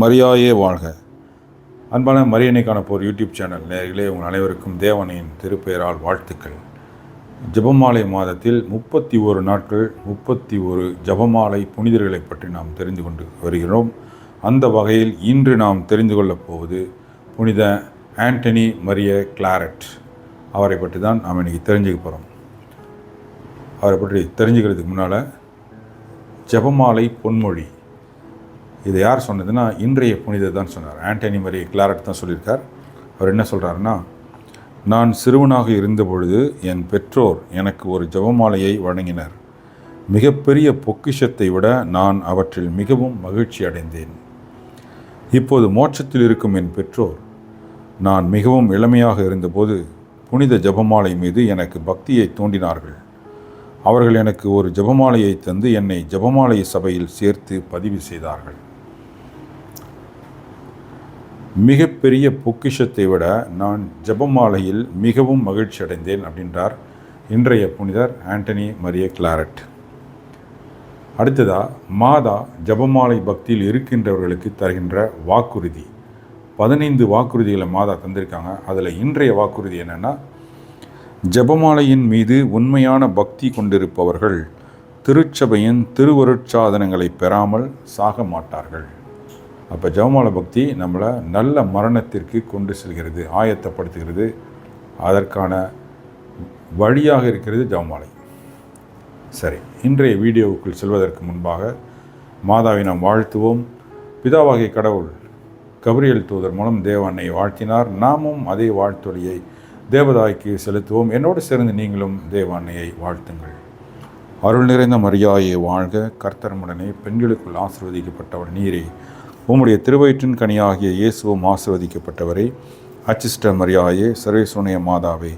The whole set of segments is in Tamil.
மரியாயே வாழ்க. அன்பான மரியணைக்கான போர் யூடியூப் சேனல் நேர்களே உங்கள் அனைவருக்கும் தேவனையின் திருப்பெயரால் வாழ்த்துக்கள். ஜெபமாலை மாதத்தில் முப்பத்தி ஒரு நாட்கள் முப்பத்தி ஒரு ஜெபமாலை புனிதர்களை பற்றி நாம் தெரிந்து கொண்டு வருகிறோம். அந்த வகையில் இன்று நாம் தெரிந்து கொள்ளப் போவது புனித ஆண்டனி மரிய கிளாரட். அவரை பற்றி தான் நாம் இன்றைக்கி தெரிஞ்சுக்க போகிறோம் அவரை பற்றி தெரிஞ்சுக்கிறதுக்கு முன்னால் ஜெபமாலை பொன்மொழி. இது யார் சொன்னதுன்னா இன்றைய புனிதர் தான் சொன்னார். ஆண்டனி மரிய கிளாரட் தான் சொல்லியிருக்கார். அவர் என்ன சொல்கிறாருன்னா நான் சிறுவனாக இருந்தபொழுது என் பெற்றோர் எனக்கு ஒரு ஜெபமாலையை வழங்கினர். மிகப்பெரிய பொக்கிஷத்தை விட நான் அவற்றில் மிகவும் மகிழ்ச்சி அடைந்தேன். இப்போது மோட்சத்தில் இருக்கும் என் பெற்றோர் நான் மிகவும் இளமையாக இருந்தபோது புனித ஜெபமாலை மீது எனக்கு பக்தியை தூண்டினார்கள். அவர்கள் எனக்கு ஒரு ஜெபமாலையை தந்து என்னை ஜபமாலை சபையில் சேர்த்து பதிவு செய்தார்கள். மிகப்பெரிய பொக்கிஷத்தை விட நான் ஜெபமாலையில் மிகவும் மகிழ்ச்சி அடைந்தேன் அப்படின்றார் இன்றைய புனிதர் ஆண்டனி மரிய கிளாரட். அடுத்ததா மாதா ஜெபமாலை பக்தியில் இருக்கின்றவர்களுக்கு தருகின்ற வாக்குறுதி. பதினைந்து வாக்குறுதிகளை மாதா தந்திருக்காங்க. அதில் இன்றைய வாக்குறுதி என்னென்னா ஜெபமாலையின் மீது உண்மையான பக்தி கொண்டிருப்பவர்கள் திருச்சபையின் திருவருட்சாதனங்களை பெறாமல் சாக மாட்டார்கள். அப்போ ஜவமால பக்தி நம்மளை நல்ல மரணத்திற்கு கொண்டு செல்கிறது ஆயத்தப்படுத்துகிறது. அதற்கான வழியாக இருக்கிறது ஜவமாலை சரி இன்றைய வீடியோவுக்குள் செல்வதற்கு முன்பாக மாதாவை நாம் வாழ்த்துவோம். பிதாவாகிய கடவுள் கபிரியல் தூதர் மூலம் தேவனை வாழ்த்தினார். நாமும் அதே வாழ்த்தொழியை தேவதாய்க்கு செலுத்துவோம். என்னோடு சேர்ந்து நீங்களும் தேவ வாழ்த்துங்கள். அருள் நிறைந்த மரியாயை வாழ்க. கர்த்தர்முடனே பெண்களுக்குள் ஆசிர்வதிக்கப்பட்டவர் நீரை. உம்முடைய திருவயிற்றின் கனியாகிய இயேசுவும் ஆசிர்வதிக்கப்பட்டவரே அச்சிஷ்ட மரியாயே சர்வேசுனைய மாதாவே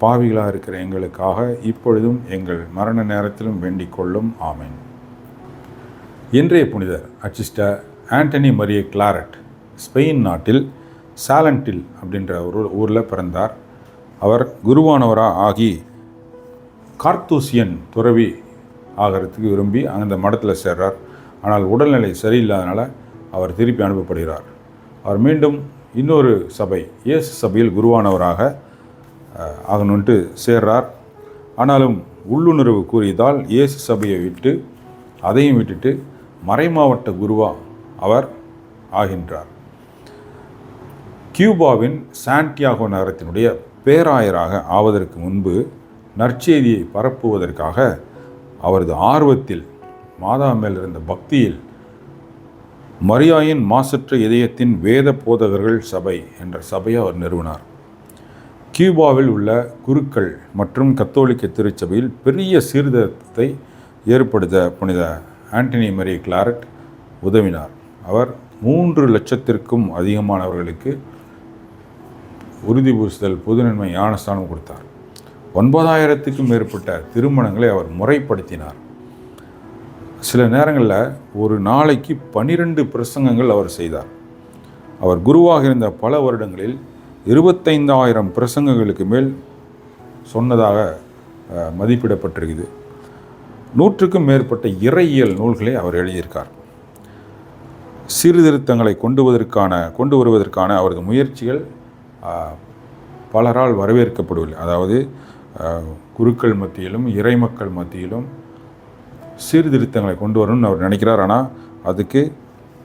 பாவிகளாக இருக்கிற எங்களுக்காக இப்பொழுதும் எங்கள் மரண நேரத்திலும் வேண்டிக் கொள்ளும். ஆமேன். இன்றைய புனிதர் அச்சிஸ்ட ஆண்டனி மரிய கிளாரட் ஸ்பெயின் நாட்டில் சாலண்டில் அப்படின்ற ஒரு ஊரில் பிறந்தார். அவர் குருவானவராக ஆகி கார்த்தூசியன் துறவி ஆகிறதுக்கு விரும்பி அந்த மடத்தில் சேர்றார். ஆனால் உடல்நிலை சரியில்லாதனால அவர் திருப்பி அனுப்பப்படுகிறார். அவர் மீண்டும் இன்னொரு சபை இயேசு சபையில் குருவானவராக ஆகணுன்ட்டு சேர்றார். ஆனாலும் உள்ளுணர்வு கூறியதால் இயேசு சபையை விட்டு அதையும் விட்டுட்டு மறைமாவட்ட குருவா அவர் ஆகின்றார். கியூபாவின் சாண்டியாகோ நகரத்தினுடைய பேராயராக ஆவதற்கு முன்பு நற்செய்தியை பரப்புவதற்காக அவரது ஆர்வத்தில் மாதா மேல் இருந்த பக்தியில் மரியாயின் மாசற்ற இதயத்தின் வேத போதகர்கள் சபை என்ற சபையை அவர் நிறுவினார். கியூபாவில் உள்ள குருக்கள் மற்றும் கத்தோலிக்க திருச்சபையில் பெரிய சீர்திருத்தத்தை ஏற்படுத்த புனித ஆண்டனி மரி கிளாரட் உதவினார். அவர் மூன்று லட்சத்திற்கும் அதிகமானவர்களுக்கு உறுதி பூசுதல் பொதுநன்மை ஞானஸ்தானம் கொடுத்தார். ஒன்பதாயிரத்துக்கும் மேற்பட்ட திருமணங்களை அவர் முறைப்படுத்தினார். சில நேரங்களில் ஒரு நாளைக்கு பனிரெண்டு பிரசங்கங்கள் அவர் செய்தார். அவர் குருவாக இருந்த பல வருடங்களில் இருபத்தைந்தாயிரம் பிரசங்கங்களுக்கு மேல் சொன்னதாக மதிப்பிடப்பட்டிருக்குது. நூற்றுக்கும் மேற்பட்ட இறையியல் நூல்களை அவர் எழுதியிருக்கார். சீர்திருத்தங்களை கொண்டு வருவதற்கான கொண்டு வருவதற்கான அவரது முயற்சிகள் பலரால் வரவேற்கப்படவில்லை அதாவது குருக்கள் மத்தியிலும் இறைமக்கள் மத்தியிலும் சீர்திருத்தங்களை கொண்டு வரணும்னு அவர் நினைக்கிறார். ஆனால் அதுக்கு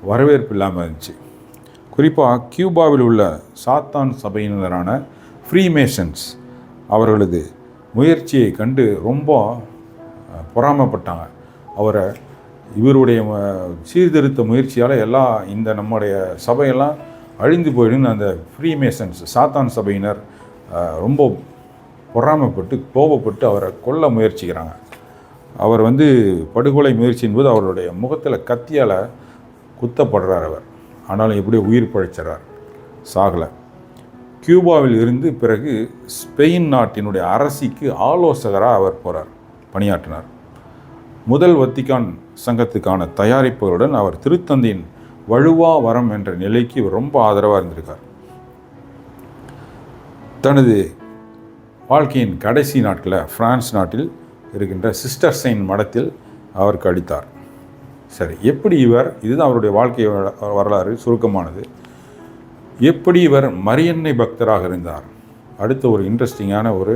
வரவேற்பு இல்லாமல் இருந்துச்சு. குறிப்பாக கியூபாவில் உள்ள சாத்தான் சபையினரான ஃப்ரீமேஷன்ஸ் அவர்களது முயற்சியை கண்டு ரொம்ப பொறாமப்பட்டாங்க பொறாமைப்பட்டாங்க. அவரை இவருடைய சீர்திருத்த முயற்சியால் எல்லா இந்த நம்முடைய சபையெல்லாம் அழிந்து போயிடுன்னு அந்த ஃப்ரீமேசன்ஸ் சாத்தான் சபையினர் ரொம்ப பொறாமைப்பட்டு கோபப்பட்டு அவரை கொல்ல முயற்சிக்கிறாங்க. அவர் வந்து படுகொலை முயற்சியின் போது அவருடைய முகத்தில் கத்தியால் குத்தப்படுறார் அவர். ஆனாலும் எப்படியோ உயிர் பழிச்சிறார். சாகலை. கியூபாவில் இருந்து பிறகு ஸ்பெயின் நாட்டினுடைய அரசிக்கு ஆலோசகராக அவர் போகிறார் பணியாற்றினார். முதல் வத்திக்கான் சங்கத்துக்கான தயாரிப்புகளுடன் அவர் திருத்தந்தையின் வலுவா வரம் என்ற நிலைக்கு இவர் ரொம்ப ஆதரவாக இருந்திருக்கார். தனது வாழ்க்கையின் கடைசி நாட்களில் பிரான்ஸ் நாட்டில் இருக்கின்ற சிஸ்டர் சைன் மடத்தில் அவருக்கு அளித்தார் சரி எப்படி இவர் இதுதான் அவருடைய வாழ்க்கை வரலாறு சுருக்கமானது. எப்படி இவர் மரியன்னை பக்தராக இருந்தார்? அடுத்த ஒரு இன்ட்ரெஸ்டிங்கான ஒரு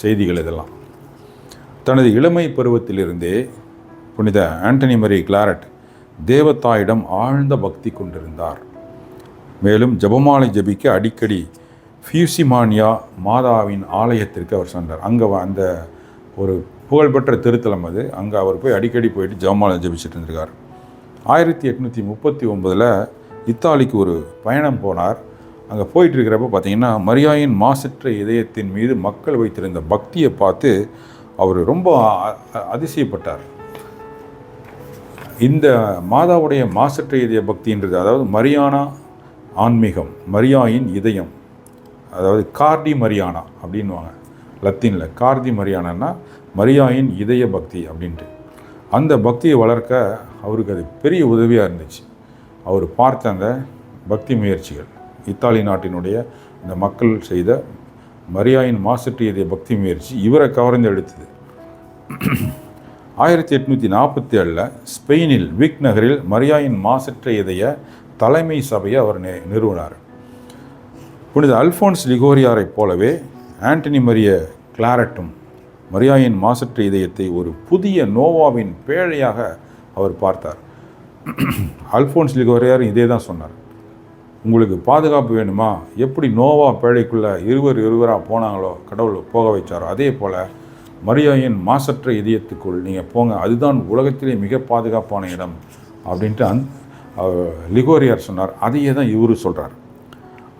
செய்திகள் இதெல்லாம். தனது இளமை பருவத்திலிருந்தே புனித ஆண்டனி மரி கிளாரட் தேவதாயிடம் ஆழ்ந்த பக்தி கொண்டிருந்தார். மேலும் ஜெபமாலை ஜபிக்க அடிக்கடி ஃபியூசிமானியா மாதாவின் ஆலயத்திற்கு அவர் சென்றார். அங்கே அந்த ஒரு புகழ்பெற்ற திருத்தலம் அது. அங்கே அவர் போய் அடிக்கடி போயிட்டு ஜெபமாலை ஜெபிச்சுட்டு இருந்திருக்கார். ஆயிரத்தி எட்நூற்றி முப்பத்தி ஒம்பதில் இத்தாலிக்கு ஒரு பயணம் போனார். அங்கே போயிட்டு இருக்கிறப்ப பார்த்தீங்கன்னா மரியாயின் மாசற்ற இதயத்தின் மீது மக்கள் வைத்திருந்த பக்தியை பார்த்து அவர் ரொம்ப அ- அதிசயப்பட்டார். இந்த மாதாவுடைய மாசற்ற இதய பக்தின்றது அதாவது மரியானா ஆன்மீகம் மரியாயின் இதயம் அதாவது கார்டி மரியானா அப்படின்வாங்க லத்தீனில் கார்தி மரியானான்னா மரியாயின் இதய பக்தி அப்படின்ட்டு. அந்த பக்தியை வளர்க்க அவருக்கு அது பெரிய உதவியாக இருந்துச்சு. அவர் பார்த்த அந்த பக்தி முயற்சிகள் இத்தாலி நாட்டினுடைய இந்த மக்கள் செய்த மரியாயின் மாசற்று இதய பக்தி முயற்சி இவரை கவர்ந்து எடுத்தது. ஆயிரத்தி எட்நூற்றி நாற்பத்தி ஏழில் ஸ்பெயினில் விக் நகரில் மரியாயின் மாசற்ற இதய தலைமை சபையை அவர் நிறுவினார். புனித அல்ஃபோன்ஸ் லிகோரியாரைப் போலவே ஆண்டனி மரிய கிளாரட்டும் மரியாயின் மாசற்ற இதயத்தை ஒரு புதிய நோவாவின் பேழையாக அவர் பார்த்தார். அல்ஃபோன்ஸ் லிகோரையார் இதே தான் சொன்னார். உங்களுக்கு பாதுகாப்பு வேணுமா? எப்படி நோவா பேழைக்குள்ளே இருவர் இருவராக போனாங்களோ கடவுள் போக வைச்சாரோ அதே போல் மரியாயின் மாசற்ற இதயத்துக்குள் நீங்கள் போங்க. அதுதான் உலகத்திலே மிக பாதுகாப்பான இடம். அப்படின்ட்டு அந் அவர் லிகோரியார் சொன்னார். அதையே தான் இவரு சொல்கிறார்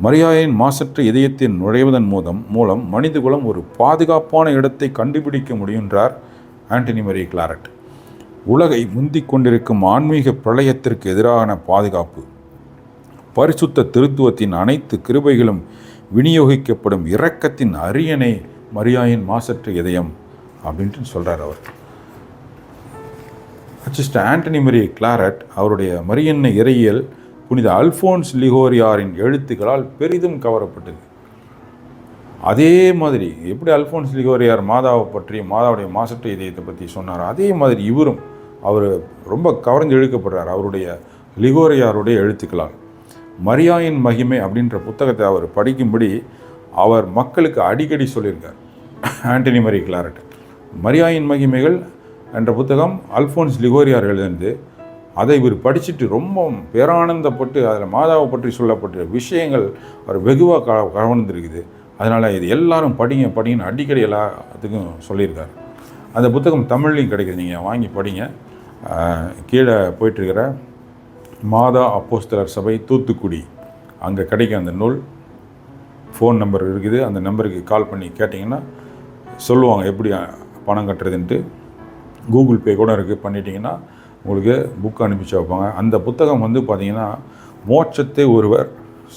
மரியாயின் மாசற்ற இதயத்தின் நுழைவதன் மூலம் மூலம் மனிதகுலம் ஒரு பாதுகாப்பான இடத்தை கண்டுபிடிக்க முடியுன்றார் ஆண்டனி மரி கிளாரட். உலகை முந்திக் கொண்டிருக்கும் ஆன்மீக பிரளயத்திற்கு எதிரான பாதுகாப்பு. பரிசுத்த திருத்துவத்தின் அனைத்து கிருபைகளும் விநியோகிக்கப்படும் இரக்கத்தின் அரியணை மரியாயின் மாசற்ற இதயம் அப்படின்ட்டு சொல்கிறார் அவர். அச்சிஸ்ட ஆண்டனி மரி கிளாரட் அவருடைய மரியன்ன இறையியல் புனித அல்ஃபோன்ஸ் லிகோரியாரின் எழுத்துக்களால் பெரிதும் கவரப்பட்டது. அதே மாதிரி எப்படி அல்ஃபோன்ஸ் லிகோரியார் மாதாவை பற்றி மாதாவுடைய மாசற்ற இதயத்தை பற்றி சொன்னார் அதே மாதிரி இவரும் அவர் ரொம்ப கவர்ந்து இழுக்கப்படுறார் அவருடைய லிகோரியாருடைய எழுத்துக்களால். மரியாயின் மகிமை அப்படின்ற புத்தகத்தை அவர் படிக்கும்படி அவர் மக்களுக்கு அடிக்கடி சொல்லியிருக்கார். ஆண்டனி மரி கிளாரட். மரியாயின் மகிமைகள் என்ற புத்தகம் அல்ஃபோன்ஸ் லிகோரியார் எழுதினது. அதை இவர் படிச்சுட்டு ரொம்ப பேரானந்தப்பட்டு அதில் மாதாவை பற்றி சொல்லப்பட்ட விஷயங்கள் அவர் வெகுவாக க கவர்ந்திருக்குது. அதனால் இது எல்லாரும் படிங்க படிங்கன்னு அடிக்கடி எல்லாத்துக்கும் சொல்லியிருக்காரு. அந்த புத்தகம் தமிழ்லையும் கிடைக்குது நீங்கள் வாங்கி படிங்க. கீழே போயிட்டுருக்கிற மாதா அப்போஸ்தலர் சபை தூத்துக்குடி. அங்கே கிடைக்கும் அந்த நூல். ஃபோன் நம்பர் இருக்குது அந்த நம்பருக்கு கால் பண்ணி கேட்டிங்கன்னா சொல்லுவாங்க எப்படி பணம் கட்டுறதுன்ட்டு. கூகுள் பே கூட இருக்குது பண்ணிட்டீங்கன்னா உங்களுக்கு புக் அனுப்பிச்சு வைப்பாங்க. அந்த புத்தகம் வந்து பார்த்திங்கன்னா மோட்சத்தை ஒருவர்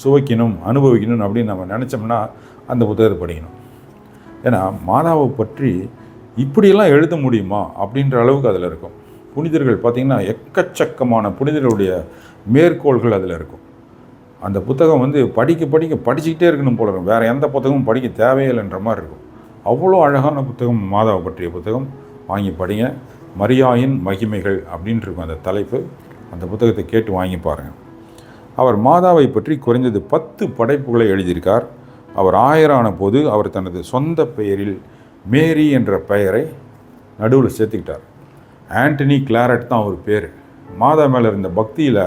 சுவைக்கணும் அனுபவிக்கணும் அப்படின்னு நம்ம நினச்சோம்னா அந்த புத்தகத்தை படிக்கணும். ஏன்னா மாதாவை பற்றி இப்படியெல்லாம் எழுத முடியுமா அப்படின்ற அளவுக்கு அதில் இருக்கும். புனிதர்கள் பார்த்திங்கன்னா எக்கச்சக்கமான புனிதர்களுடைய மேற்கோள்கள் அதில் இருக்கும். அந்த புத்தகம் வந்து படிக்க படிக்க படிச்சுக்கிட்டே இருக்கணும் போல இருக்கும். வேறு எந்த புத்தகமும் படிக்க தேவையில்லைன்ற மாதிரி இருக்கும். அவ்வளோ அழகான புத்தகம் மாதாவை பற்றிய புத்தகம். வாங்கி படிங்க. மரியாயின் மகிமைகள் அப்படின்ட்டு இருக்கும் அந்த தலைப்பு. அந்த புத்தகத்தை கேட்டு வாங்கி பாருங்கள் அவர் மாதாவை பற்றி குறைந்தது பத்து படைப்புகளை எழுதியிருக்கார். அவர் ஆயரான போது அவர் தனது சொந்த பெயரில் மேரி என்ற பெயரை நடுவில் சேர்த்துக்கிட்டார். ஆண்டனி கிளாரட் தான் அவர் பேர். மாதா மேலே இருந்த பக்தியில்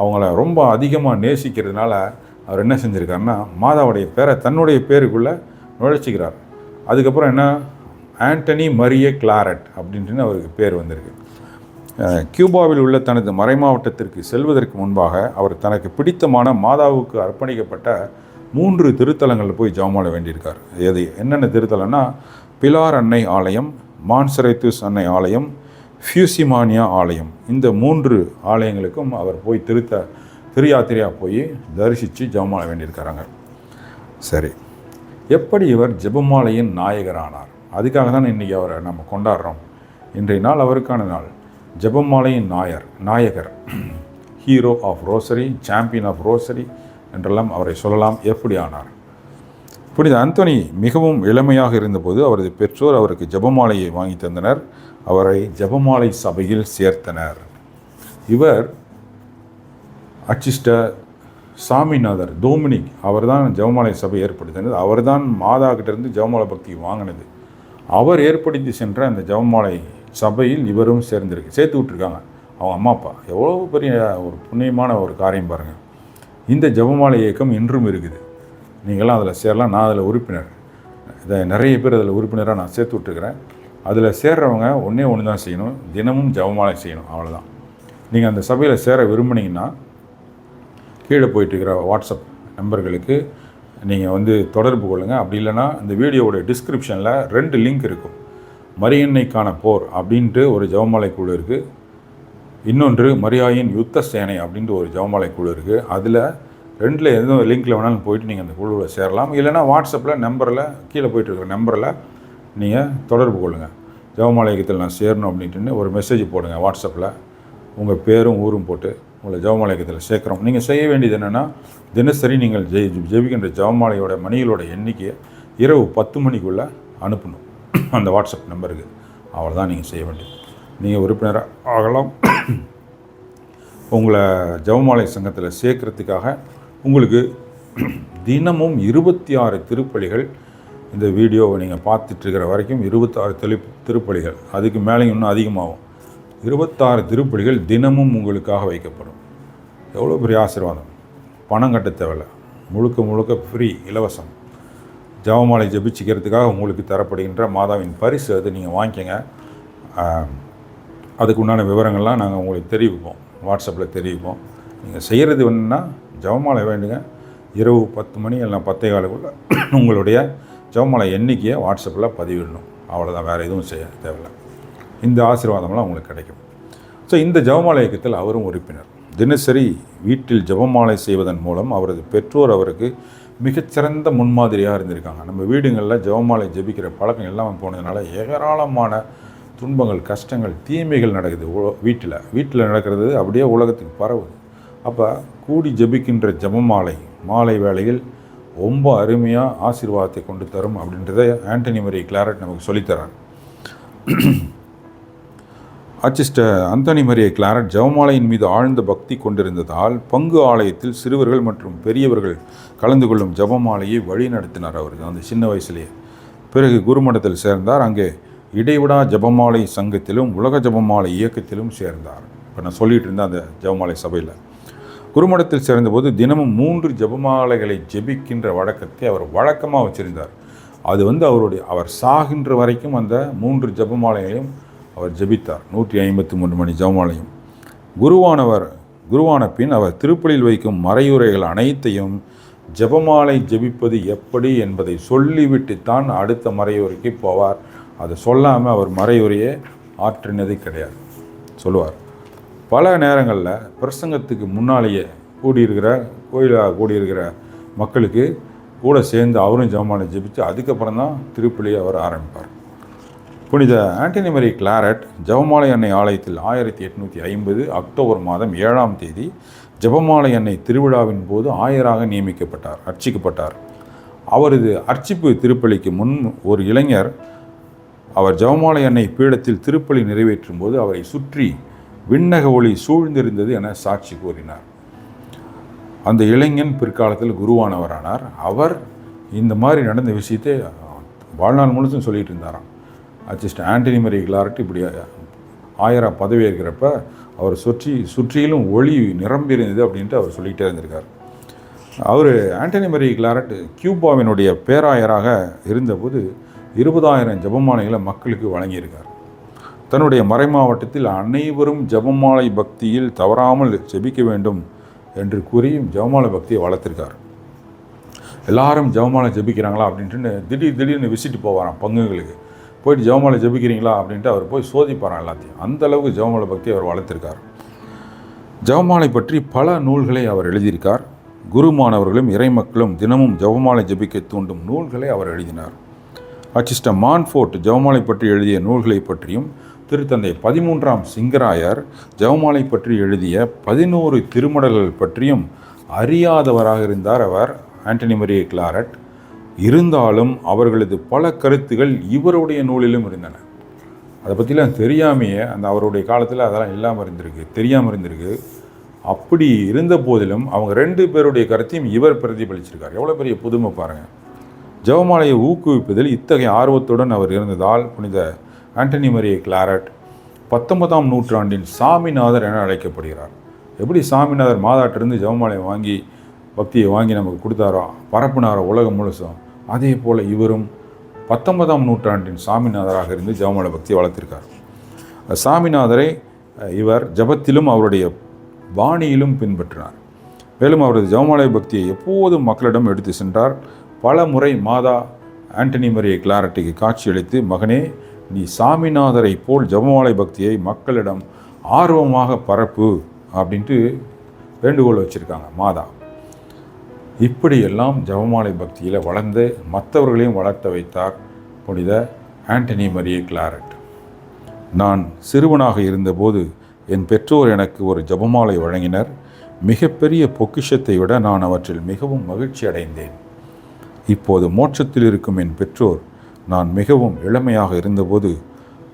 அவங்கள ரொம்ப அதிகமாக நேசிக்கிறதுனால அவர் என்ன செஞ்சுருக்காருன்னா மாதாவுடைய பேரை தன்னுடைய பேருக்குள்ளே நுழைச்சிக்கிறார். அதுக்கப்புறம் என்ன? ஆண்டனி மரிய கிளாரட் அப்படின்ட்டு அவருக்கு பேர் வந்திருக்கு. கியூபாவில் உள்ள தனது மறைமாவட்டத்திற்கு செல்வதற்கு முன்பாக அவர் தனக்கு பிடித்தமான மாதாவுக்கு அர்ப்பணிக்கப்பட்ட மூன்று திருத்தலங்களில் போய் ஜெபமால வேண்டியிருக்கார். எது என்னென்ன திருத்தலம்னா பிலார் அன்னை ஆலயம் மான்சரைத்துஸ் அன்னை ஆலயம் ஃபியூசிமானியா ஆலயம். இந்த மூன்று ஆலயங்களுக்கும் அவர் போய் திருத்த திருயாத்திரையாக போய் தரிசித்து ஜபமாலை வேண்டியிருக்கிறாங்க சரி எப்படி இவர் ஜெபமாலையின் நாயகரானார்? அதுக்காக தான் இன்றைக்கி அவரை நம்ம கொண்டாடுறோம். இன்றைய நாள் அவருக்கான நாள். ஜெபமாலையின் நாயர் நாயகர். Hero of rosary champion of rosary என்றெல்லாம் அவரை சொல்லலாம். எப்படி ஆனார்? புனித அந்தோனி மிகவும் இளமையாக இருந்தபோது அவரது பெற்றோர் அவருக்கு ஜெபமாலையை வாங்கி தந்தனர். அவரை ஜெபமாலை சபையில் சேர்த்தனர். இவர் அச்சிஸ்டர் சாமிநாதர் டோமினிக் அவர்தான் ஜெபமாலை சபை ஏற்படுத்தினது. அவர்தான் மாதா கிட்டேருந்து ஜபமாலை பக்தி வாங்கினது. அவர் ஏற்படுத்தி சென்ற அந்த ஜெபமாலை சபையில் இவரும் சேர்ந்திருக்கு சேர்த்து விட்ருக்காங்க அவங்க அம்மா அப்பா எவ்வளோ பெரிய ஒரு புண்ணியமான ஒரு காரியம் பாருங்கள் இந்த ஜெபமாலை இயக்கம் இன்றும் இருக்குது. நீங்களாம் அதில் சேரலாம் நான் அதில் உறுப்பினர். இதை நிறைய பேர் அதில் உறுப்பினராக நான் சேர்த்து விட்டுருக்கிறேன். அதில் சேர்றவங்க ஒன்றே ஒன்று தான் செய்யணும் தினமும் ஜெபமாலை செய்யணும் அவ்வளோதான் நீங்கள் அந்த சபையில் சேர விரும்புனீங்கன்னா கீழே போயிட்டுருக்கிற வாட்ஸ்அப் நம்பர்களுக்கு நீங்கள் வந்து தொடர்பு கொள்ளுங்கள் அப்படி இல்லைன்னா இந்த வீடியோவோட டிஸ்கிரிப்ஷனில் ரெண்டு லிங்க் இருக்கும். மரியன்னைக்கான போர் அப்படின்ட்டு ஒரு ஜெபமாலை குழு இருக்குது இன்னொன்று மரியாயின் யுத்த சேனை அப்படின்ட்டு ஒரு ஜெபமாலை குழு இருக்குது அதில் ரெண்டில் எந்த லிங்க்கில் வேணாலும் போயிட்டு நீங்கள் அந்த குழுவில் சேரலாம். இல்லைனா வாட்ஸ்அப்பில் நம்பரில் கீழே போயிட்டு இருக்கிற நம்பரில் நீங்கள் தொடர்பு கொள்ளுங்கள் ஜவமாலயத்தில் நான் சேரணும் அப்படின்ட்டுன்னு ஒரு மெசேஜ் போடுங்க வாட்ஸ்அப்பில் உங்கள் பேரும் ஊரும் போட்டு உங்களை ஜவமாலயத்தில் சேர்க்குறோம். நீங்கள் செய்ய வேண்டியது என்னென்னா தினசரி நீங்கள் ஜெய் ஜெபிக்கின்ற ஜவமாலையோட மணிகளோட எண்ணிக்கையை இரவு பத்து மணிக்குள்ளே அனுப்பணும். அந்த வாட்ஸ்அப் நம்பருக்கு. அவ்வளோதான் நீங்கள் செய்ய வேண்டியது. நீங்கள் உறுப்பினராக ஆகலாம். உங்களை ஜெபமாலை சங்கத்தில் சேர்க்கறதுக்காக உங்களுக்கு தினமும் இருபத்தி ஆறு திருப்பலிகள் இந்த வீடியோவை நீங்கள் பார்த்துட்ருக்கிற வரைக்கும் இருபத்தாறு தெளி திருப்பலிகள். அதுக்கு மேலே இன்னும் அதிகமாகும். இருபத்தாறு திருப்பலிகள் தினமும் உங்களுக்காக வைக்கப்படும். எவ்வளோ பெரிய ஆசீர்வாதம். பணம் கட்ட தேவையில்ல. முழுக்க முழுக்க ஃப்ரீ இலவசம். ஜெபமாலை ஜெபிச்சிக்கிறதுக்காக உங்களுக்கு தரப்படுகின்ற மாதாவின் பரிசு அது நீங்கள் வாங்கிக்கங்க. அதுக்கு உண்டான விவரங்கள்லாம் நாங்கள் உங்களுக்கு தெரிவிப்போம். வாட்ஸ்அப்பில் தெரிவிப்போம். நீங்கள் செய்கிறது வேணும்னா ஜெபமாலை வேண்டுங்க. இரவு பத்து மணி இல்லைனா பத்தே காலக்குள்ளே உங்களுடைய ஜெபமாலை எண்ணிக்கையை வாட்ஸ்அப்பில் பதிவிடணும். அவ்வளோதான் வேறு எதுவும் செய்ய தேவையில்லை. இந்த ஆசீர்வாதம்லாம் அவங்களுக்கு கிடைக்கும். ஸோ இந்த ஜெபமாலை இயக்கத்தில் அவரும் உறுப்பினர். தினசரி வீட்டில் ஜெபமாலை செய்வதன் மூலம் அவரது பெற்றோர் அவருக்கு மிகச்சிறந்த முன்மாதிரியாக இருந்திருக்காங்க. நம்ம வீடுங்களில் ஜெபமாலை ஜெபிக்கிற பழக்கம் எல்லாம் போனதுனால ஏராளமான துன்பங்கள் கஷ்டங்கள் தீமைகள் நடக்குது வீட்டில். வீட்டில் நடக்கிறது அப்படியே உலகத்துக்கு பரவுது. அப்போ கூடி ஜெபிக்கின்ற ஜெபமாலை மாலை வேளையில் ரொம்ப அருமையாக ஆசீர்வாதத்தை கொண்டு தரும் அப்படின்றத ஆண்டனி மரி கிளாரட் நமக்கு சொல்லித்தராங்க அச்சிஸ்டர் அந்தனி மரிய கிளாரட் ஜெபமாலையின் மீது ஆழ்ந்த பக்தி கொண்டிருந்ததால் பங்கு ஆலயத்தில் சிறுவர்கள் மற்றும் பெரியவர்கள் கலந்து கொள்ளும் ஜெபமாலையை வழி நடத்தினார் அவர். அந்த சின்ன வயசுலேயே. பிறகு குருமடத்தில் சேர்ந்தார். அங்கே இடைவிடா ஜெபமாலை சங்கத்திலும் உலக ஜெபமாலை இயக்கத்திலும் சேர்ந்தார். இப்போ நான் சொல்லிட்டு இருந்தேன் அந்த ஜெபமாலை சபையில். குருமடத்தில் சேர்ந்தபோது தினமும் மூன்று ஜெபமாலைகளை ஜெபிக்கின்ற வழக்கத்தை அவர் வழக்கமாக வச்சிருந்தார். அது வந்து அவருடைய அவர் சாகின்ற வரைக்கும் அந்த மூன்று ஜெபமாலைகளையும் அவர் ஜெபித்தார். நூற்றி ஐம்பத்தி மூன்று மணி ஜெபமாலையும். குருவானவர் குருவான பின் அவர் திருப்பலியில் வைக்கும் மறையுரைகள் அனைத்தையும் ஜெபமாலை ஜெபிப்பது எப்படி என்பதை சொல்லிவிட்டு தான் அடுத்த மறையுரைக்கு போவார். அதை சொல்லாமல் அவர் மறையுரையை ஆற்றினது கிடையாது. சொல்லுவார். பல நேரங்களில் பிரசங்கத்துக்கு முன்னாலேயே கூடியிருக்கிற கோயிலாக கூடியிருக்கிற மக்களுக்கு கூட சேர்ந்து அவரும் ஜெபமாலை ஜபித்து அதுக்கப்புறம் தான் திருப்பலியை அவர் ஆரம்பிப்பார். புனித ஆண்டனிமரி கிளாரட் ஜெபமாலை அன்னை ஆலயத்தில் ஆயிரத்தி எட்நூற்றி ஐம்பது அக்டோபர் மாதம் ஏழாம் தேதி ஜெபமாலை அன்னை திருவிழாவின் போது ஆயராக நியமிக்கப்பட்டார் அர்ச்சிக்கப்பட்டார். அவரது அர்ச்சிப்பு திருப்பலிக்கு முன் ஒரு இளைஞர் அவர் ஜெபமாலை அன்னை பீடத்தில் திருப்பலி நிறைவேற்றும் போது அவரை சுற்றி விண்ணக ஒளி சூழ்ந்திருந்தது என சாட்சி கூறினார். அந்த இளைஞன் பிற்காலத்தில் குருவானவரானார். அவர் இந்த மாதிரி நடந்த விஷயத்தை வாழ்நாள் முழுசும் சொல்லிட்டு இருந்தாராம். அட்ஜஸ்ட் ஆண்டனி மரி கிளார்ட் இப்படி ஆயிரம் பதவி இருக்கிறப்ப அவர் சுற்றி சுற்றிலும் ஒளி நிரம்பி இருந்தது அப்படின்ட்டு அவர் சொல்லிகிட்டே இருந்திருக்கார். அவர் ஆண்டனி மரி கிளாரட் கியூபாவினுடைய பேராயராக இருந்தபோது இருபதாயிரம் ஜெபமாலைகளை மக்களுக்கு வழங்கியிருக்கார். தன்னுடைய மறைமாவட்டத்தில் அனைவரும் ஜெபமாலை பக்தியில் தவறாமல் ஜெபிக்க வேண்டும் என்று கூறியும் ஜெபமாலை பக்தியை வளர்த்திருக்கார். எல்லாரும் ஜெபமாலை ஜெபிக்கிறாங்களா அப்படின்ட்டு திடீர் திடீர்னு விசிட்டு போவாராம் பங்குகளுக்கு. போயிட்டு ஜெபமாலை ஜெபிக்கிறீங்களா அப்படின்ட்டு அவர் போய் சோதிப்பாராம் எல்லாத்தையும். அந்த அளவுக்கு ஜெபமாலை பக்தியை அவர் வளர்த்திருக்கார். ஜெபமாலை பற்றி பல நூல்களை அவர் எழுதியிருக்கார். குருமானவர்களும் இறைமக்களும் தினமும் ஜெபமாலை ஜெபிக்க தூண்டும் நூல்களை அவர் எழுதினார். அச்சிஸ்ட மான்ஃபோர்ட் ஜெபமாலை பற்றி எழுதிய நூல்களை பற்றியும் திருத்தந்தை பதிமூன்றாம் சிங்கராயர் ஜெபமாலை பற்றி எழுதிய பதினோரு திருமடல்கள் பற்றியும் அறியாதவராக இருந்தார் அவர் ஆண்டனி மரிய கிளாரட். இருந்தாலும் அவர்களது பல கருத்துகள் இவருடைய நூலிலும் இருந்தன. அதை பற்றிலாம் தெரியாமையே அந்த அவருடைய காலத்தில் அதெல்லாம் இல்லாமல் இருந்திருக்கு தெரியாமல் இருந்திருக்கு. அப்படி இருந்த போதிலும் அவங்க ரெண்டு பேருடைய கருத்தையும் இவர் பிரதிபலிச்சிருக்கார். எவ்வளோ பெரிய புதுமை பாருங்கள் ஜெபமாலையை ஊக்குவிப்பதில் இத்தகைய ஆர்வத்துடன் அவர் இருந்ததால் புனித ஆண்டனி மரிய கிளாரட் பத்தொன்பதாம் நூற்றாண்டின் சாமிநாதர் என அழைக்கப்படுகிறார். எப்படி சாமிநாதர் மாதாட்டிருந்து ஜெபமாலையை வாங்கி பக்தியை வாங்கி நமக்கு கொடுத்தாரோ பரப்புனாரோ உலகம் முழுசும். அதே போல் இவரும் பத்தொன்பதாம் நூற்றாண்டின் சாமிநாதராக இருந்து ஜெபமாலை பக்தியை வளர்த்திருக்கார். சாமிநாதரை இவர் ஜபத்திலும் அவருடைய பாணியிலும் பின்பற்றினார். மேலும் அவரது ஜவமாலய பக்தியை எப்போதும் மக்களிடம் எடுத்து சென்றார். பல முறை மாதா ஆண்டனி மரிய கிளாரட்டிக்கு காட்சியளித்து மகனே நீ சாமிநாதரை போல் ஜெபமாலை பக்தியை மக்களிடம் ஆர்வமாக பரப்பு அப்படின்ட்டு வேண்டுகோள் வச்சுருக்காங்க மாதா. இப்படியெல்லாம் ஜெபமாலை பக்தியில் வளர்ந்து மற்றவர்களையும் வளர்த்த வைத்தார் புனித ஆண்டனி மரிய கிளாரட். நான் சிறுவனாக இருந்தபோது என் பெற்றோர் எனக்கு ஒரு ஜெபமாலை வழங்கினர். மிகப்பெரிய பொக்கிஷத்தை விட நான் அவற்றில் மிகவும் மகிழ்ச்சி அடைந்தேன். இப்போது மோட்சத்தில் இருக்கும் என் பெற்றோர் நான் மிகவும் இளமையாக இருந்தபோது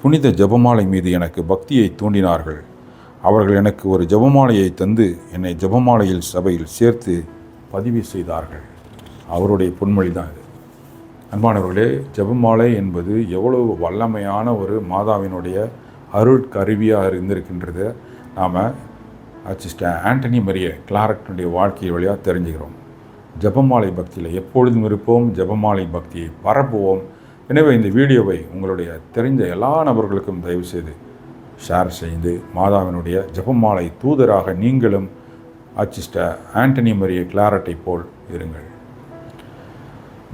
புனித ஜெபமாலை மீது எனக்கு பக்தியை தூண்டினார்கள். அவர்கள் எனக்கு ஒரு ஜெபமாலையை தந்து என்னை ஜெபமாலையில் சபையில் சேர்த்து பதிவு செய்தார்கள். அவருடைய பொன்மொழி தான் இது. அன்பானவர்களே ஜெபமாலை என்பது எவ்வளவு வல்லமையான ஒரு மாதாவினுடைய அருட்கருவியாக இருந்திருக்கின்றதை. நாம் அச்சிஸ்ட ஆண்டனி மரிய கிளாரக்டனுடைய வாழ்க்கை வழியாக தெரிஞ்சுக்கிறோம். ஜெபமாலை பக்தியில் எப்பொழுதும் இருப்போம் ஜெபமாலை பக்தியை பரப்புவோம். எனவே இந்த வீடியோவை உங்களுடைய தெரிந்த எல்லா நபர்களுக்கும் தயவு செய்து ஷேர் செய்து மாதாவினுடைய ஜபமாலை தூதராக நீங்களும் அச்சிஸ்ட ஆண்டனி மரிய கிளாரட்டை போல் இருங்கள்.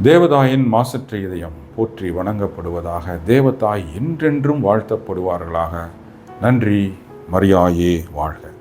தேவதாயின் மாசற்ற இதயம் போற்றி வணங்கப்படுவதாக தேவதாய் என்றென்றும் வாழ்த்தப்படுவார்களாக. நன்றி மரியாயே வாழ்க.